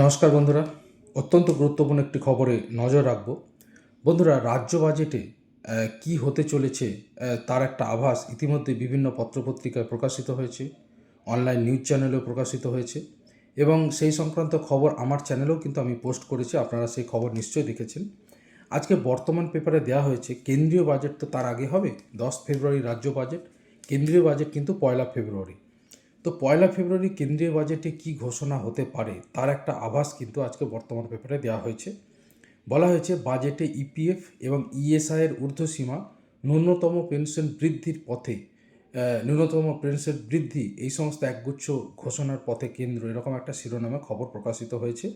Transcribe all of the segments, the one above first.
নমস্কার বন্ধুরা। অত্যন্ত গুরুত্বপূর্ণ একটি খবরে নজর রাখব। বন্ধুরা, রাজ্য বাজেটে কি হতে চলেছে তার একটা আভাস ইতিমধ্যে বিভিন্ন পত্রপত্রিকায় প্রকাশিত হয়েছে, অনলাইন নিউজ চ্যানেলেও প্রকাশিত হয়েছে এবং সেই সংক্রান্ত খবর আমার চ্যানেলেও কিন্তু আমি পোস্ট করেছি, আপনারা সেই খবর নিশ্চয়ই দেখেছেন। আজকে বর্তমান পেপারে দেওয়া হয়েছে, কেন্দ্রীয় বাজেট তো তার আগে হবে, দশ ফেব্রুয়ারি রাজ্য বাজেট, কেন্দ্রীয় বাজেট কিন্তু পয়লা ফেব্রুয়ারি। তো পয়লা ফেব্রুয়ারি কেন্দ্রীয় বাজেটে কি ঘোষণা হতে পারে তার একটা আভাস কিন্তু আজকে বর্তমান পেপারে দেওয়া হয়েছে। বলা হয়েছে, বাজেটে ইপিএফ এবং ইএসআইয়ের ঊর্ধ্বসীমা ন্যূনতম পেনশন বৃদ্ধির পথে ন্যূনতম পেনশন বৃদ্ধি এই সমস্ত একগুচ্ছ ঘোষণার পথে কেন্দ্র এরকম একটা শিরোনামে খবর প্রকাশিত হয়েছে।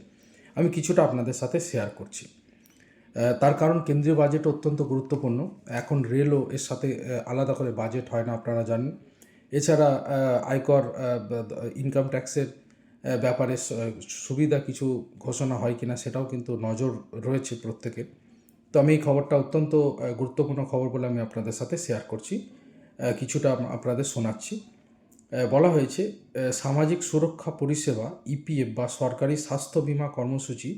আমি কিছুটা আপনাদের সাথে শেয়ার করছি। তার কারণ কেন্দ্রীয় বাজেট অত্যন্ত গুরুত্বপূর্ণ। এখন রেলও এর সাথে আলাদা করে বাজেট হয় না, আপনারা জানেন। এছাড়া আয়কর ইনকাম ট্যাক্সের ব্যাপারে সুবিধা কিছু ঘোষণা হয় কিনা সেটাও কিন্তু নজর রয়েছে প্রত্যেকের। তো আমি এই খবরটা অত্যন্ত গুরুত্বপূর্ণ খবর বলে আমি আপনাদের সাথে শেয়ার করছি। কিছুটা আপনাদের শোনাচ্ছি। বলা হয়েছে সামাজিক সুরক্ষা পরিষেবা ইপিএফ বা সরকারি স্বাস্থ্য বীমা কর্মসূচি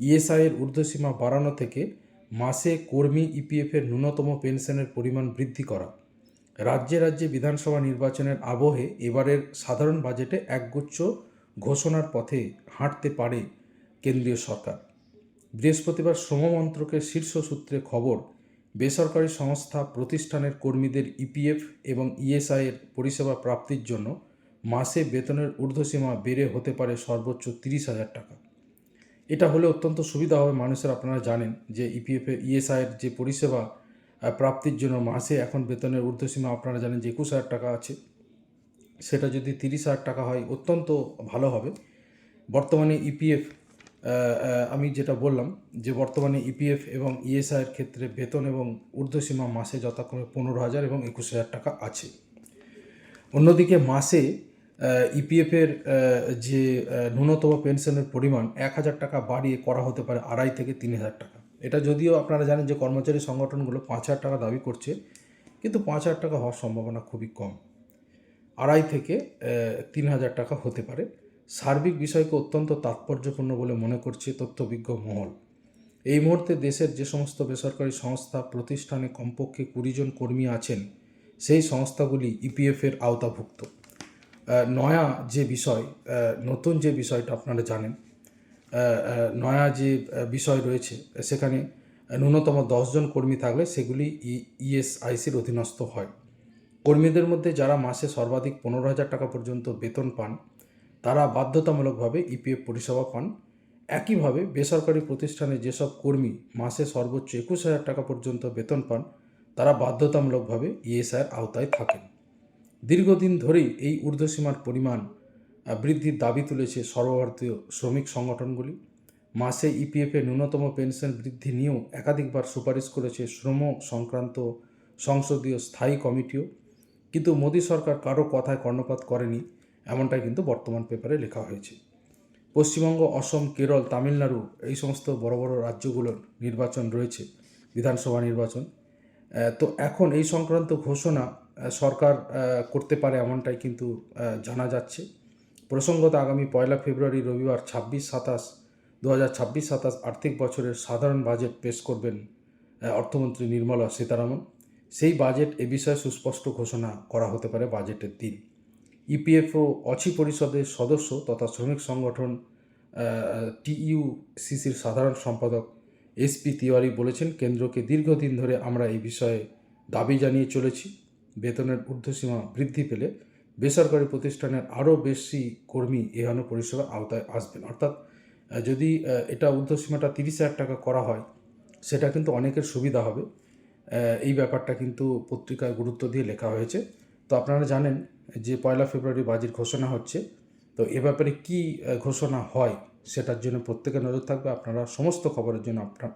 ইএসআই এর ঊর্ধ্বসীমা বাড়ানো থেকে মাসে কর্মী ইপিএফের ন্যূনতম পেনশনের পরিমাণ বৃদ্ধি করা। রাজ্যে রাজ্যে বিধানসভা নির্বাচনের আবহে এবারের সাধারণ বাজেটে একগুচ্ছ ঘোষণার পথে হাঁটতে পারে কেন্দ্রীয় সরকার। বৃহস্পতিবার শ্রম মন্ত্রকের শীর্ষ সূত্রে খবর, বেসরকারি সংস্থা প্রতিষ্ঠানের কর্মীদের ইপিএফ এবং ইএসআইয়ের পরিষেবা প্রাপ্তির জন্য মাসে বেতনের ঊর্ধ্বসীমা বেড়ে হতে পারে সর্বোচ্চ তিরিশ হাজার টাকা। এটা হলে অত্যন্ত সুবিধা হবে। মানুষের, আপনারা জানেন যে ইপিএফ ইএসআইয়ের যে পরিষেবা প্রাপ্তির জন্য মাসে এখন বেতনের ঊর্ধ্বসীমা আপনারা জানেন যে একুশ হাজার টাকা আছে। সেটা যদি তিরিশ হাজার টাকা হয়, অত্যন্ত ভালো হবে। বর্তমানে ইপিএফ আমি যেটা বললাম যে বর্তমানে ইপিএফ এবং ইএসআই এর ক্ষেত্রে বেতন এবং ঊর্ধ্বসীমা মাসে যথাক্রমে পনেরো হাজার এবং একুশ হাজার টাকা আছে। অন্যদিকে মাসে ইপিএফের যে ন্যূনতম পেনশনের পরিমাণ এক হাজার টাকা বাড়িয়ে করা হতে পারে আড়াই থেকে তিন হাজার টাকা। এটা যদিও আপনারা জানেন যে কর্মচারী সংগঠনগুলো পাঁচ হাজার টাকা দাবি করছে, কিন্তু পাঁচ হাজার টাকা হওয়ার সম্ভাবনা খুবই কম। আড়াই থেকে তিন হাজার টাকা হতে পারে। সার্বিক বিষয়কে অত্যন্ত তাৎপর্যপূর্ণ বলে মনে করছে তথ্যবিজ্ঞ মহল। এই মুহূর্তে দেশের যে সমস্ত বেসরকারি সংস্থা, প্রতিষ্ঠানে কমপক্ষে কুড়িজন কর্মী আছেন, সেই সংস্থাগুলি ইপিএফের আওতাভুক্ত। নয়া যে বিষয় নতুন যে বিষয়টা আপনারা জানেন নয়া যে বিষয় রয়েছে, সেখানে ন্যূনতম দশজন কর্মী থাকলে সেগুলি ইএসআইসির অধীনস্থ হয়। কর্মীদের মধ্যে যারা মাসে সর্বাধিক পনেরো হাজার টাকা পর্যন্ত বেতন পান, তারা বাধ্যতামূলকভাবে ইপিএফ পরিষেবা পান। একইভাবে বেসরকারি প্রতিষ্ঠানে যেসব কর্মী মাসে সর্বোচ্চ একুশ হাজার টাকা পর্যন্ত বেতন পান, তারা বাধ্যতামূলকভাবে ইএসআইয়ের আওতায় থাকেন। দীর্ঘদিন ধরেই এই ঊর্ধ্বসীমার পরিমাণ বৃদ্ধির দাবি তুলেছে সর্বভারতীয় শ্রমিক সংগঠনগুলি। মাসে ইপিএফের ন্যূনতম পেনশন বৃদ্ধি নিয়েও একাধিকবার সুপারিশ করেছে শ্রম সংক্রান্ত সংসদীয় স্থায়ী কমিটিও। কিন্তু মোদী সরকার কারও কথায় কর্ণপাত করেনি, এমনটাই কিন্তু বর্তমান পেপারে লেখা হয়েছে। পশ্চিমবঙ্গ, অসম, কেরল, তামিলনাড়ু এই সমস্ত বড় বড় রাজ্যগুলোর নির্বাচন রয়েছে, বিধানসভা নির্বাচন। তো এখন এই সংক্রান্ত ঘোষণা সরকার করতে পারে এমনটাই কিন্তু জানা যাচ্ছে। প্রসঙ্গত আগামী পয়লা ফেব্রুয়ারি, রবিবার ছাব্বিশ সাতাশ দু হাজার ছাব্বিশ সাতাশ আর্থিক বছরের সাধারণ বাজেট পেশ করবেন অর্থমন্ত্রী নির্মলা সীতারামন। সেই বাজেট এ বিষয়ে সুস্পষ্ট ঘোষণা করা হতে পারে বাজেটের দিন। ইপিএফও অছি পরিষদের সদস্য তথা শ্রমিক সংগঠন টিইউসিসির সাধারণ সম্পাদক এসপি তিওয়ারি বলেছেন, কেন্দ্রকে দীর্ঘদিন ধরে আমরা এই বিষয়ে দাবি জানিয়ে চলেছি। বেতনের ঊর্ধ্বসীমা বৃদ্ধি পেলে বেসরকারি প্রতিষ্ঠানের আরও বেশি কর্মী এহেন পরিষেবার আওতায় আসবেন। অর্থাৎ যদি এটা ঊর্ধ্বসীমাটা তিরিশ হাজার টাকা করা হয়, সেটা কিন্তু অনেকের সুবিধা হবে। এই ব্যাপারটা কিন্তু পত্রিকায় গুরুত্ব দিয়ে লেখা হয়েছে। তো আপনারা জানেন যে পয়লা ফেব্রুয়ারি বাজেট ঘোষণা হচ্ছে। তো এ ব্যাপারে কী ঘোষণা হয়, সেটার জন্য প্রত্যেকের নজর থাকবে। আপনারা সমস্ত খবরের জন্য আপনার,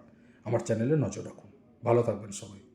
আমার চ্যানেলে নজর রাখুন। ভালো থাকবেন সবাই।